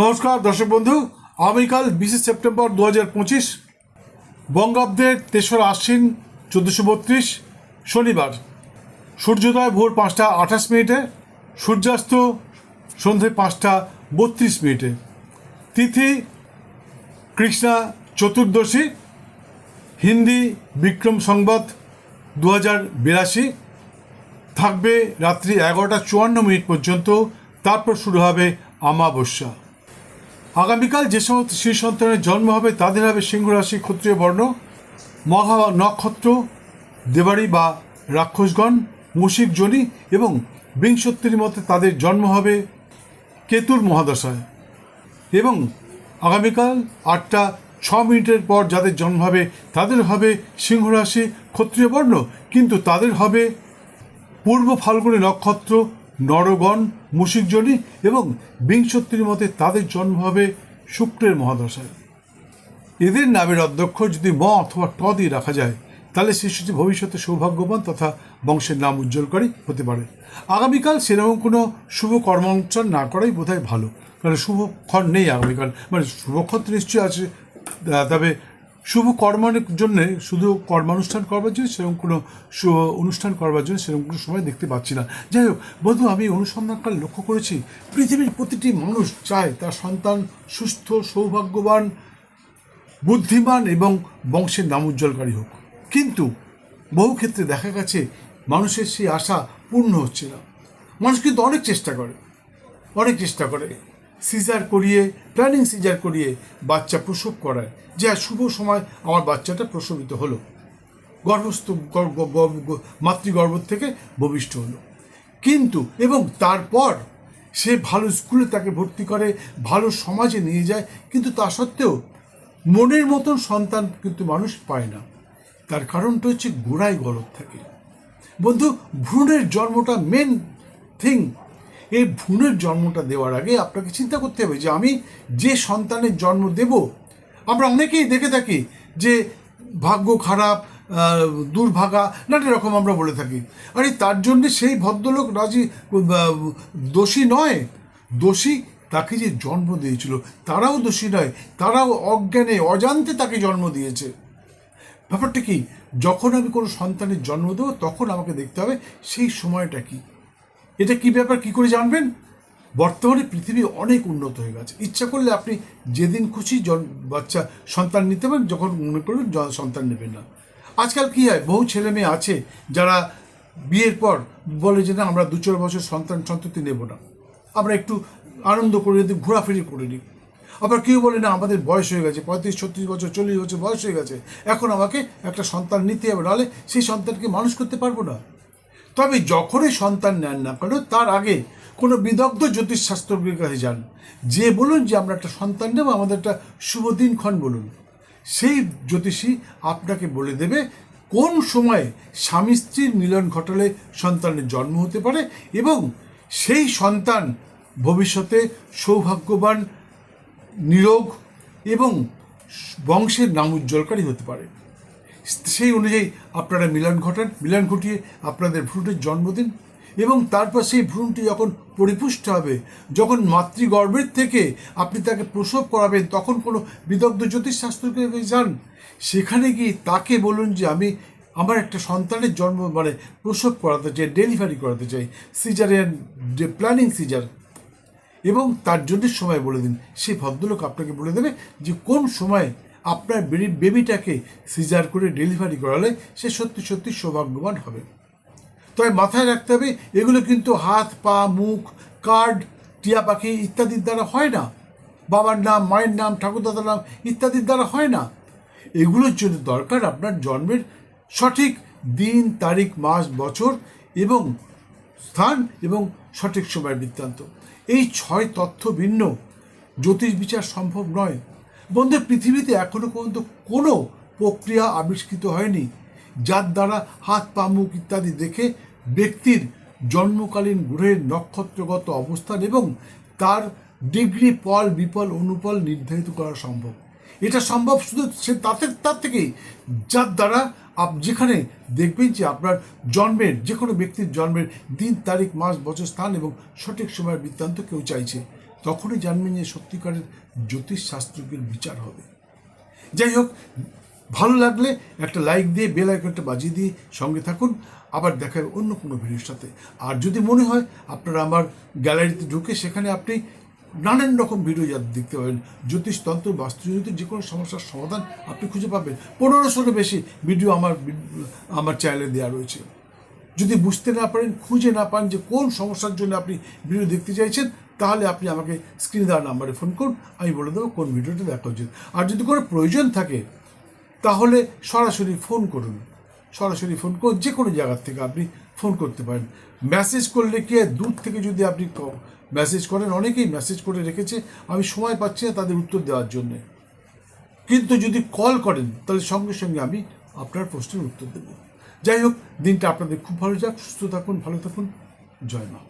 নমস্কার, দর্শক বন্ধু। আগামীকাল বিশে সেপ্টেম্বর দু হাজার পঁচিশ, বঙ্গাব্দের তেসরা আশ্বিন চোদ্দোশো বত্রিশ, শনিবার। সূর্যোদয় ভোর পাঁচটা আঠাশ মিনিটে, সূর্যাস্ত সন্ধে পাঁচটা বত্রিশ মিনিটে। তিথি, কৃষ্ণা চতুর্দশী, হিন্দি বিক্রম সংবাদ দু হাজার বিরাশি। থাকবে রাত্রি এগারোটা চুয়ান্ন মিনিট পর্যন্ত। তারপর শুরু হবে আমাবস্যা আগামীকাল যে সমস্ত শিশু সন্তানের জন্ম হবে তাদের হবে সিংহ রাশি ক্ষত্রিয় বর্ণ। মহা নক্ষত্র দেবাড়ি বা রাক্ষসগণ মুশিক জনি এবং বিংশত্তির মতে তাদের জন্ম হবে কেতুর মহাদশায়। এবং আগামীকাল আটটা ছ মিনিটের পর যাদের জন্ম হবে তাদের হবে সিংহ রাশি ক্ষত্রিয় বর্ণ। কিন্তু তাদের হবে পূর্ব ফাল্গুনী নক্ষত্র নরগণ মুশিকজনী এবং বিংশত্তির মতে তাদের জন্ম হবে শুক্রের মহাদশায়। এদের নামের অধ্যক্ষ যদি ম অথবা ট দিয়ে রাখা যায়, তাহলে শিশুটি ভবিষ্যতে সৌভাগ্যবান তথা বংশের নাম উজ্জ্বলকারী হতে পারে। আগামীকাল সেরকম কোনো শুভ কর্মানুষ্ঠান না করাই বোধহয় ভালো। কারণ শুভক্ষণ নেই আগামীকাল। মানে শুভক্ষণ তো নিশ্চয়ই আছে। তবে শুভ কর্মের জন্য শুধু কর্মানুষ্ঠান করবার জন্য সেরকম কোনো অনুষ্ঠান করবার জন্য সেরকম কোনো সময় দেখতে পাচ্ছি না। যাই হোক, বন্ধু, আমি অনুসন্ধানকাল লক্ষ্য করেছি। পৃথিবীর প্রতিটি মানুষ চায় তার সন্তান সুস্থ, সৌভাগ্যবান, বুদ্ধিমান এবং বংশের নাম উজ্জ্বলকারী হোক। কিন্তু বহু ক্ষেত্রে দেখা গেছে, মানুষের সেই আশা পূর্ণ হচ্ছে না। মানুষ কিন্তু অনেক চেষ্টা করে, অনেক চেষ্টা করে। সিজার করিয়ে, প্ল্যানিং সিজার করিয়ে বাচ্চা প্রসব করায়। যে শুভ সময় আমার বাচ্চাটা প্রসবিত হলো। গর্ভস্থ গর্ভ- গর্ভ- মাতৃগর্ভ থেকে ভবিষ্ঠ হলো। কিন্তু, এবং তারপর সে ভালো স্কুলে তাকে ভর্তি করে, ভালো সমাজে নিয়ে যায়, কিন্তু তা সত্ত্বেও মনের মতন সন্তান কিন্তু মানুষ পায় না। তার কারণটা হচ্ছে গোড়ায় গলত থাকে। বন্ধু, ভ্রূণের জন্মটা মেন থিং এই ভ্রূণের জন্মটা দেওয়ার আগে আপনাকে চিন্তা করতে হবে যে আমি যে সন্তানের জন্ম দেব, আমরা অনেকেই দেখে থাকি যে ভাগ্য খারাপ দুর্ভাগা, নানা রকম আমরা বলে থাকি। আরে তার জন্যে সেই ভদ্রলোক রাজি দোষী নয়। দোষী তাকে যে জন্ম দিয়েছিল, তারাও দোষী নয়, তারাও অজ্ঞানে, অজান্তে তাকে জন্ম দিয়েছে। ব্যাপারটা কি? যখন আমি কোনো সন্তানের জন্ম দেবো, তখন আমাকে দেখতে হবে সেই সময়টা কি। এটা কি ব্যাপার, কি করে জানবেন? বর্তমানে পৃথিবী অনেক উন্নত হয়ে গেছে। ইচ্ছা করলে আপনি যেদিন খুশি বাচ্চা, সন্তান নিতে পারেন, যখন মনে করবেন সন্তান নেবেন না। আজকাল কি হয়, বহু ছেলে মেয়ে আছে, যারা বিয়ের পর বলে যে, না, আমরা দু চার বছর সন্তান, সন্ততি নেব না। আমরা একটু আনন্দ করে দিই ঘোরাফেরি করে নিই। আবার কেউ বলে, না, আমাদের বয়স হয়ে গেছে, পঁয়ত্রিশ, ছত্রিশ বছর, চল্লিশ বছর বয়স হয়ে গেছে। এখন আমাকে একটা সন্তান নিতে হবে, নাহলে সেই সন্তানকে মানুষ করতে পারব না। তবে যখনই সন্তান নেন না কেন, তার আগে কোনো বিদগ্ধ জ্যোতিষশাস্ত্রজ্ঞের কাছে যান। যে বলুন যে আমরা একটা সন্তান নেব, আমাদের একটা শুভ দিনক্ষণ বলুন। সেই জ্যোতিষী আপনাকে বলে দেবে কোন সময়ে স্বামী স্ত্রীর মিলন ঘটালে সন্তানের জন্ম হতে পারে এবং সেই সন্তান ভবিষ্যতে সৌভাগ্যবান, নিরোগ এবং বংশের নাম উজ্জ্বলকারী হতে পারে। সেই অনুযায়ী আপনারা মিলন ঘটান। মিলন ঘটিয়ে আপনাদের ভ্রূণের জন্মদিন এবং তারপর সেই ভ্রূণটি যখন পরিপুষ্ট হবে, যখন মাতৃগর্ভের থেকে আপনি তাকে প্রসব করাবেন, তখন কোনো বিদগ্ধ জ্যোতিষ জ্যোতিষশাস্ত্রকে যান। সেখানে গিয়ে তাকে বলুন যে, আমি আমার একটা সন্তানের জন্ম মানে প্রসব করাতে চাই, ডেলিভারি করাতে চাই। Caesarean planning caesar. এবং তার জন্য সময় বলে দিন। সেই ভদ্রলোক আপনাকে বলে দেবে যে, কোন সময় আপনার বেবি বেবিটাকে সিজার করে ডেলিভারি করালে সে সত্যি সত্যি সৌভাগ্যবান হবে। তবে মাথায় রাখতে হবে, এগুলো কিন্তু হাত, পা, মুখ, কার্ড, টিয়া পাখি ইত্যাদির দ্বারা হয় না। বাবার নাম, মায়ের নাম, ঠাকুরদাদার নাম ইত্যাদির দ্বারা হয় না। এগুলোর জন্য দরকার আপনার জন্মের সঠিক দিন, তারিখ, মাস, বছর এবং স্থান এবং সঠিক সময়ের বৃত্তান্ত। এই ছয় তথ্য ভিন্ন। জ্যোতিষ বিচার সম্ভব নয়। বন্ধু পৃথিবীতে এখনও পর্যন্ত কোনো প্রক্রিয়া আবিষ্কৃত হয়নি, যার দ্বারা হাত, পা, মুখ ইত্যাদি দেখে ব্যক্তির জন্মকালীন গ্রহের নক্ষত্রগত অবস্থান এবং তার ডিগ্রি, পল, বিপল, অনুপল নির্ধারিত করা সম্ভব। এটা সম্ভব শুধু সে তাতে, তার থেকেই, যার দ্বারা আপ, যেখানে দেখবেন যে আপনার জন্মের যে কোনো ব্যক্তির জন্মের দিন, তারিখ, মাস, বছর, স্থান এবং সঠিক সময়ের বৃত্তান্ত কেউ চাইছে। তখনই জানবেন যে সত্যিকারের জ্যোতিষ শাস্ত্রজ্ঞের বিচার হবে। যাই হোক, ভালো লাগলে একটা লাইক দিয়ে বেল আইকনটা বাজিয়ে দিয়ে সঙ্গে থাকুন। আবার দেখা হবে অন্য কোনো ভিডিওর সাথে। আর যদি মনে হয় আপনারা আমার গ্যালারিতে ঢুকে সেখানে আপনি নানান রকম ভিডিও যা দেখতে পাবেন। জ্যোতিষতন্ত্র বাস্তুজনিত যে কোনো সমস্যার সমাধান আপনি খুঁজে পাবেন। পনেরোশোরও বেশি ভিডিও আমার আমার চ্যানেলে দেওয়া রয়েছে। যদি বুঝতে না পারেন, খুঁজে না পান যে কোন সমস্যার জন্য আপনি ভিডিও দেখতে চাইছেন তাহলে আপনি আমাকে স্ক্রিনে দেওয়া নাম্বারে ফোন করুন, আমি বলে দেবো কোন ভিডিওটা দেখা উচিত আর যদি কোনো প্রয়োজন থাকে, তাহলে সরাসরি ফোন করুন। সরাসরি ফোন করুন, যে কোনো জায়গার থেকে আপনি ফোন করতে পারেন। মেসেজ করলে কি দূর থেকে যদি আপনি মেসেজ করেন, অনেকেই মেসেজ করে রেখেছে, আমি সময় পাচ্ছি না তাদের উত্তর দেওয়ার জন্যে। কিন্তু যদি কল করেন, তাহলে সঙ্গে সঙ্গে আমি আপনার প্রশ্নের উত্তর দেব। যাই হোক, দিনটা আপনাদের খুব ভালো যাক, সুস্থ থাকুন, ভালো থাকুন। জয় মা।